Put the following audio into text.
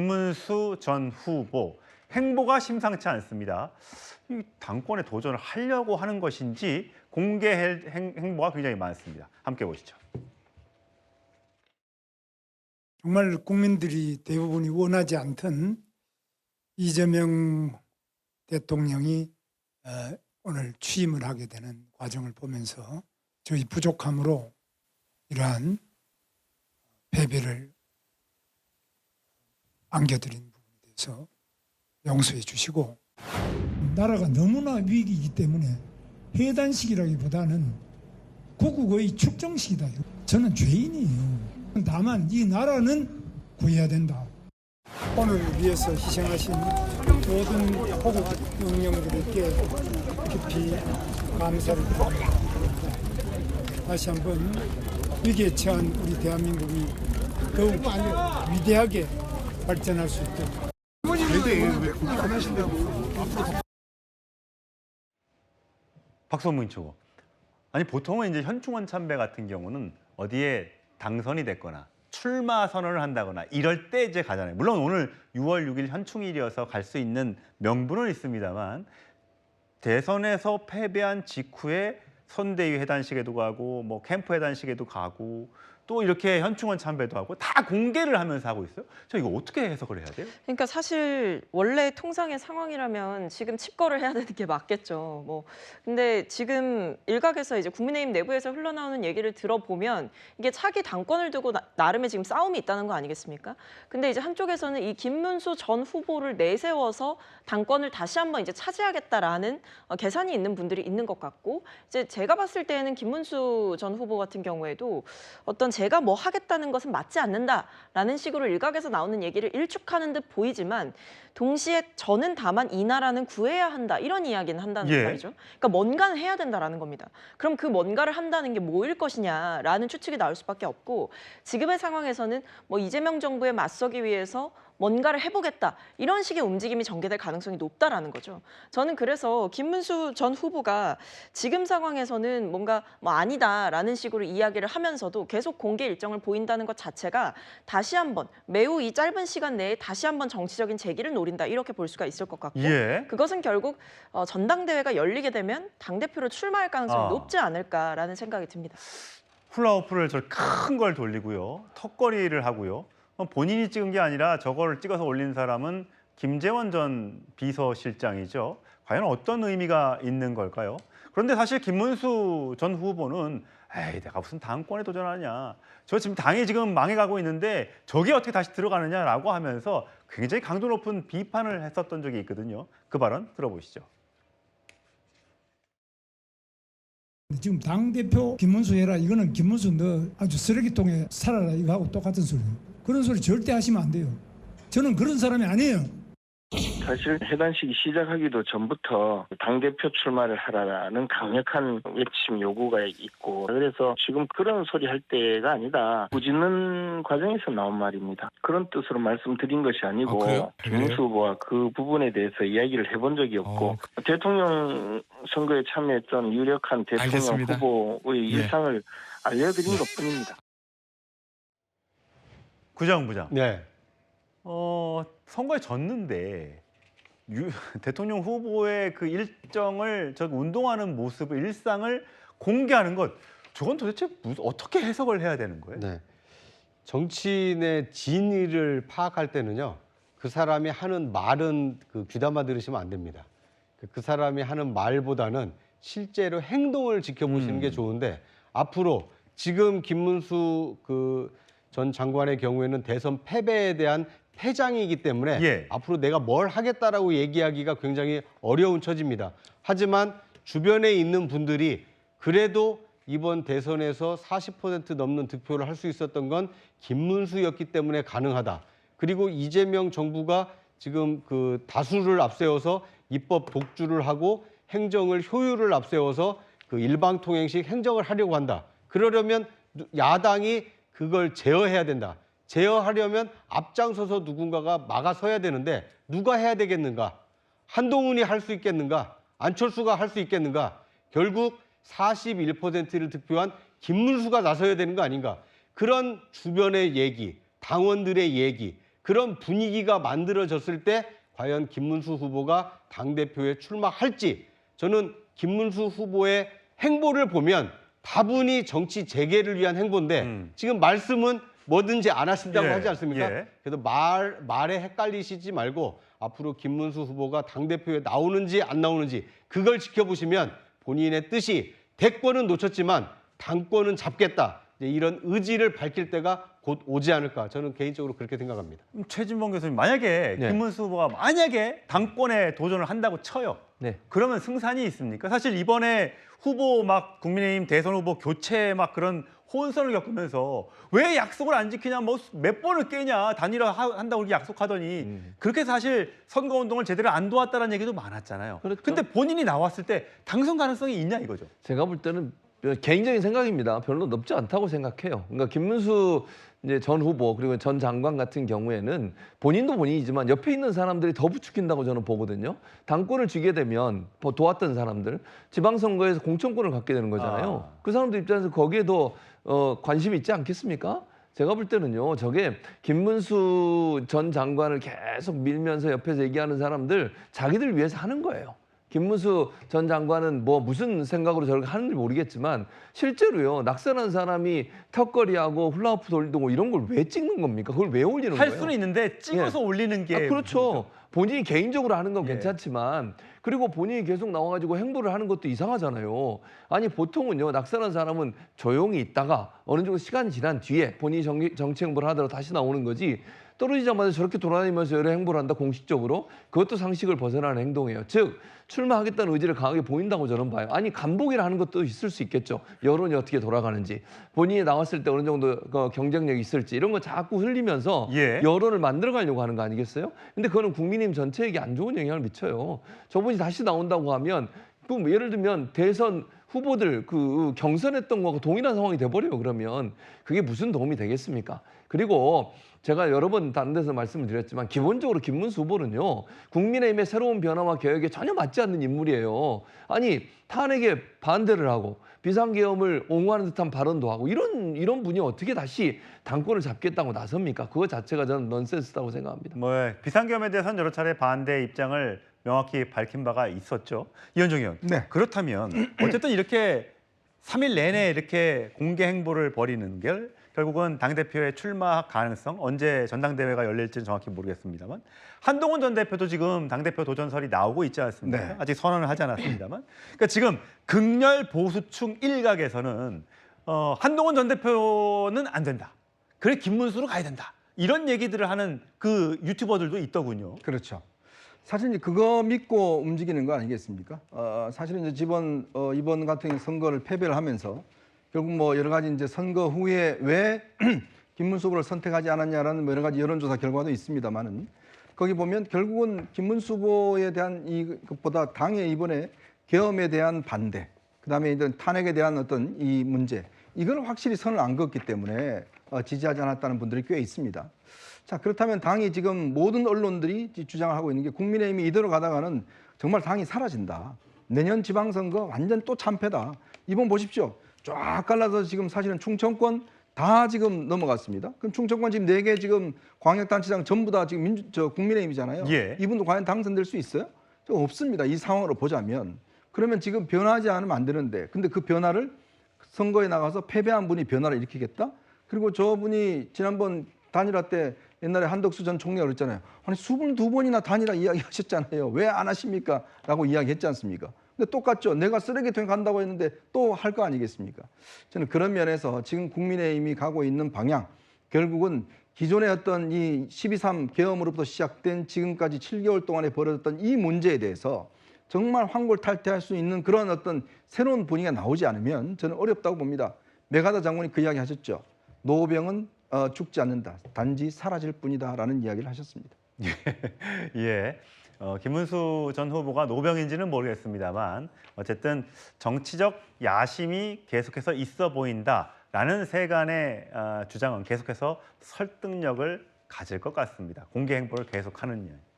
김문수 전 후보 행보가 심상치 않습니다. 이 당권에 도전을 하려고 하는 것인지 공개 행- 행- 행보가 굉장히 많습니다. 함께 보시죠. 정말 국민들이 대부분이 원하지 않던 이재명 대통령이 어, 오늘 취임을 하게 되는 과정을 보면서 저희 부족함으로 이러한 패배를 안겨드린 부분에 대해서 용서해 주시고 나라가 너무나 위기이기 때문에 해단식이라기보다는 고국의 축정식이다. 저는 죄인이에요. 다만 이 나라는 구해야 된다. 오늘을 위해서 희생하신 모든 호국 영령들에게 깊이 감사를 드립니다. 다시 한번 위기에 처한 우리 대한민국이 더욱 위대하게 발전할 수 있도록 박성문 최고. 아니 보통은 이제 현충원 참배 같은 경우는 어디에 당선이 됐거나 출마 선언을 한다거나 이럴 때 이제 가잖아요. 물론 오늘 6월 6일 현충일이어서 갈 수 있는 명분은 있습니다만 대선에서 패배한 직후에 선대위 회단식에도 가고 뭐 캠프 회단식에도 가고 또 이렇게 현충원 참배도 하고 다 공개를 하면서 하고 있어요. 저 이거 어떻게 해석을 해야 돼요? 그러니까 사실 원래 통상의 상황이라면 지금 칩거를 해야 되는 게 맞겠죠. 뭐 근데 지금 일각에서 이제 국민의힘 내부에서 흘러나오는 얘기를 들어보면 이게 차기 당권을 두고 나, 나름의 지금 싸움이 있다는 거 아니겠습니까? 근데 이제 한쪽에서는 이 김문수 전 후보를 내세워서 당권을 다시 한번 이제 차지하겠다라는 어, 계산이 있는 분들이 있는 것 같고 이제 제가 봤을 때는 김문수 전 후보 같은 경우에도 어떤 제가 뭐 하겠다는 것은 맞지 않는다라는 식으로 일각에서 나오는 얘기를 일축하는 듯 보이지만 동시에 저는 다만 이 나라는 구해야 한다 이런 이야기는 한다는 예. 말이죠. 그러니까 뭔가는 해야 된다라는 겁니다. 그럼 그 뭔가를 한다는 게 뭐일 것이냐라는 추측이 나올 수밖에 없고 지금의 상황에서는 뭐 이재명 정부에 맞서기 위해서 뭔가를 해보겠다 이런 식의 움직임이 전개될 가능성이 높다라는 거죠. 저는 그래서 김문수 전 후보가 지금 상황에서는 뭔가 뭐 아니다라는 식으로 이야기를 하면서도 계속 공개 일정을 보인다는 것 자체가 다시 한번 매우 이 짧은 시간 내에 다시 한번 정치적인 재기를 노린다 이렇게 볼 수가 있을 것 같고 예. 그것은 결국 어, 전당대회가 열리게 되면 당 대표로 출마할 가능성이 아. 높지 않을까라는 생각이 듭니다. 훌라후프를 저 큰 걸 돌리고요. 턱걸이를 하고요. 어, 본인이 찍은 게 아니라 저걸 찍어서 올린 사람은 김재원 전 비서실장이죠. 과연 어떤 의미가 있는 걸까요? 그런데 사실 김문수 전 후보는 에이 내가 무슨 당권에 도전하냐. 저 지금 당이 지금 망해가고 있는데 저게 어떻게 다시 들어가느냐라고 하면서 굉장히 강도 높은 비판을 했었던 적이 있거든요. 그 발언 들어보시죠. 지금 당 대표 김문수 해라 이거는 김문수 너 아주 쓰레기통에 살아라 이거하고 똑같은 소리예요. 그런 소리 절대 하시면 안 돼요. 저는 그런 사람이 아니에요. 사실 해단식이 시작하기도 전부터 당대표 출마를 하라라는 강력한 외침 요구가 있고 그래서 지금 그런 소리 할 때가 아니다. 부짓는 과정에서 나온 말입니다. 그런 뜻으로 말씀드린 것이 아니고 아? 김문수 후보와 그 부분에 대해서 이야기를 해본 적이 없고 어. 대통령 선거에 참여했던 유력한 대통령 알겠습니다. 후보의 예. 일상을 알려드린 것뿐입니다. 구정 부장. 네. 어, 선거에 졌는데 유, 대통령 후보의 그 일정을 저 운동하는 모습, 일상을 공개하는 것 저건 도대체 무슨 어떻게 해석을 해야 되는 거예요? 네. 정치인의 진위를 파악할 때는요. 그 사람이 하는 말은 그 귀담아 들으시면 안 됩니다. 그- 그 사람이 하는 말보다는 실제로 행동을 지켜보시는 음. 게 좋은데 앞으로 지금 김문수 그 전 장관의 경우에는 대선 패배에 대한 패장이기 때문에 예. 앞으로 내가 뭘 하겠다라고 얘기하기가 굉장히 어려운 처지입니다. 하지만 주변에 있는 분들이 그래도 이번 대선에서 40% 넘는 득표를 할 수 있었던 건 김문수였기 때문에 가능하다. 그리고 이재명 정부가 지금 그 다수를 앞세워서 입법 독주를 하고 행정을 효율을 앞세워서 그 일방통행식 행정을 하려고 한다. 그러려면 누- 야당이 그걸 제어해야 된다. 제어하려면 앞장서서 누군가가 막아서야 되는데 누가 해야 되겠는가? 한동훈이 할 수 있겠는가? 안철수가 할 수 있겠는가? 결국 41%를 득표한 김문수가 나서야 되는 거 아닌가? 그런 주변의 얘기, 당원들의 얘기, 그 그런 분위기가 만들어졌을 때 과연 김문수 후보가 당 대표에 출마할지 저는 김문수 후보의 행보를 보면 다분히 정치 재개를 위한 행보인데 음. 지금 말씀은 뭐든지 안 하신다고 예, 하지 않습니까? 예. 그래서 말 말에 헷갈리시지 말고 앞으로 김문수 후보가 당 대표에 나오는지 안 나오는지 그걸 지켜보시면 본인의 뜻이 대권은 놓쳤지만 당권은 잡겠다 이런 의지를 밝힐 때가 곧 오지 않을까 저는 개인적으로 그렇게 생각합니다. 최진봉 교수님 만약에 네. 김문수 후보가 만약에 당권에 도전을 한다고 쳐요. 네. 그러면 승산이 있습니까? 사실 이번에 후보 막 국민의힘 대선 후보 교체 막 그런 혼선을 겪으면서 왜 약속을 안 지키냐 뭐 몇 번을 깨냐 단일화 하- 한다고 그렇게 약속하더니 음. 그렇게 사실 선거 운동을 제대로 안 도왔다는 얘기도 많았잖아요. 그렇죠. 근데 본인이 나왔을 때 당선 가능성이 있냐 이거죠. 제가 볼 때는 개인적인 생각입니다. 별로 높지 않다고 생각해요. 그러니까 김문수 이제 전 후보 그리고 전 장관 같은 경우에는 본인도 본인이지만 옆에 있는 사람들이 더 부추긴다고 저는 보거든요. 당권을 쥐게 되면 뭐 도왔던 사람들 지방선거에서 공천권을 갖게 되는 거잖아요. 아. 그 사람들 입장에서 거기에 더 어, 관심이 있지 않겠습니까? 제가 볼 때는요, 저게 김문수 전 장관을 계속 밀면서 옆에서 얘기하는 사람들 자기들 위해서 하는 거예요. 김문수 전 장관은 뭐 무슨 생각으로 저렇게 하는지 모르겠지만 실제로요 낙선한 사람이 턱걸이하고 훌라후프 돌리고 뭐 이런 걸 왜 찍는 겁니까? 그걸 왜 올리는 할 거예요? 수는 있는데 찍어서 올리는 게 아, 그렇죠. 본인이 개인적으로 하는 건 예. 괜찮지만 그리고 본인이 계속 나와가지고 행보를 하는 것도 이상하잖아요. 아니 보통은요 낙선한 사람은 조용히 있다가 어느 정도 시간이 지난 뒤에 본인이 정치, 정치 행보를 하더라도 다시 나오는 거지 떨어지자마자 저렇게 돌아다니면서 여러 행보를 한다 공식적으로 그것도 상식을 벗어나는 행동이에요. 즉 출마하겠다는 의지를 강하게 보인다고 저는 봐요. 아니 간복이라 하는 것도 있을 수 있겠죠. 여론이 어떻게 돌아가는지 본인이 나왔을 때 어느 정도 그 경쟁력이 있을지 이런 거 자꾸 흘리면서 예. 여론을 만들어가려고 하는 거 아니겠어요? 근데 그거는 국민의힘 전체에게 안 좋은 영향을 미쳐요. 저분이 다시 나온다고 하면 그럼 예를 들면 대선 후보들 그 경선했던 거하고 동일한 상황이 돼버려요. 그러면 그게 무슨 도움이 되겠습니까? 그리고 제가 여러 번 다른 데서 말씀을 드렸지만 기본적으로 김문수 후보는요 국민의힘의 새로운 변화와 개혁에 전혀 맞지 않는 인물이에요. 아니 탄핵에 반대를 하고 비상계엄을 옹호하는 듯한 발언도 하고 이런 이런 분이 어떻게 다시 당권을 잡겠다고 나섭니까? 그거 자체가 저는 넌센스다고 생각합니다. 뭐 비상계엄에 대해서는 여러 차례 반대 입장을 명확히 밝힌 바가 있었죠. 이현정 의원. 네. 그렇다면 어쨌든 이렇게 3일 내내 이렇게 공개 행보를 벌이는 게 결국은 당 대표의 출마 가능성 언제 전당대회가 열릴지는 정확히 모르겠습니다만 한동훈 전 대표도 지금 당 대표 도전설이 나오고 있지 않습니까? 네. 아직 선언을 하지 않았습니다만 그러니까 지금 극렬 보수층 일각에서는 어, 한동훈 전 대표는 안 된다. 그래 김문수로 가야 된다. 이런 얘기들을 하는 그 유튜버들도 있더군요. 그렇죠. 사실 이제 그거 믿고 움직이는 거 아니겠습니까? 어, 사실은 이제 이번 어, 이번 같은 선거를 패배를 하면서 결국 뭐 여러 가지 이제 선거 후에 왜 김문수 후보를 선택하지 않았냐라는 뭐 여러 가지 여론조사 결과도 있습니다만은 거기 보면 결국은 김문수 후보에 대한 이것보다 당의 이번에 계엄에 대한 반대, 그다음에 이제 탄핵에 대한 어떤 이 문제 이걸 확실히 선을 안 긋기 때문에 어, 지지하지 않았다는 분들이 꽤 있습니다. 자 그렇다면 당이 지금 모든 언론들이 주장을 하고 있는 게 국민의힘이 이대로 가다가는 정말 당이 사라진다. 내년 지방선거 완전 또 참패다. 이번 보십시오. 쫙 갈라서 지금 사실은 충청권 다 지금 넘어갔습니다. 그럼 충청권 지금 네 개 지금 광역단체장 전부 다 지금 민주 저 국민의힘이잖아요. 예. 이분도 과연 당선될 수 있어요? 저 없습니다. 이 상황으로 보자면 그러면 지금 변하지 않으면 안 되는데 근데 그 변화를 선거에 나가서 패배한 분이 변화를 일으키겠다? 그리고 저분이 지난번 단일화 때 옛날에 한덕수 전 총리가 그랬잖아요. 아니 수분 두 번이나 단일화 이야기하셨잖아요. 왜 안 하십니까? 라고 이야기했지 않습니까? 근데 똑같죠. 내가 쓰레기통에 간다고 했는데 또 할 거 아니겠습니까? 저는 그런 면에서 지금 국민의힘이 가고 있는 방향 결국은 기존의 어떤 이 12.3 계엄으로부터 시작된 지금까지 7개월 동안에 벌어졌던 이 문제에 대해서 정말 황골탈퇴할 수 있는 그런 어떤 새로운 분위기가 나오지 않으면 저는 어렵다고 봅니다. 메가다 장군이 그 이야기 하셨죠. 노병은 어, 죽지 않는다. 단지 사라질 뿐이다라는 이야기를 하셨습니다. 예. 어, 김문수 전 후보가 노병인지는 모르겠습니다만 어쨌든 정치적 야심이 계속해서 있어 보인다라는 세간의 어, 주장은 계속해서 설득력을 가질 것 같습니다. 공개 행보를 계속하는 일.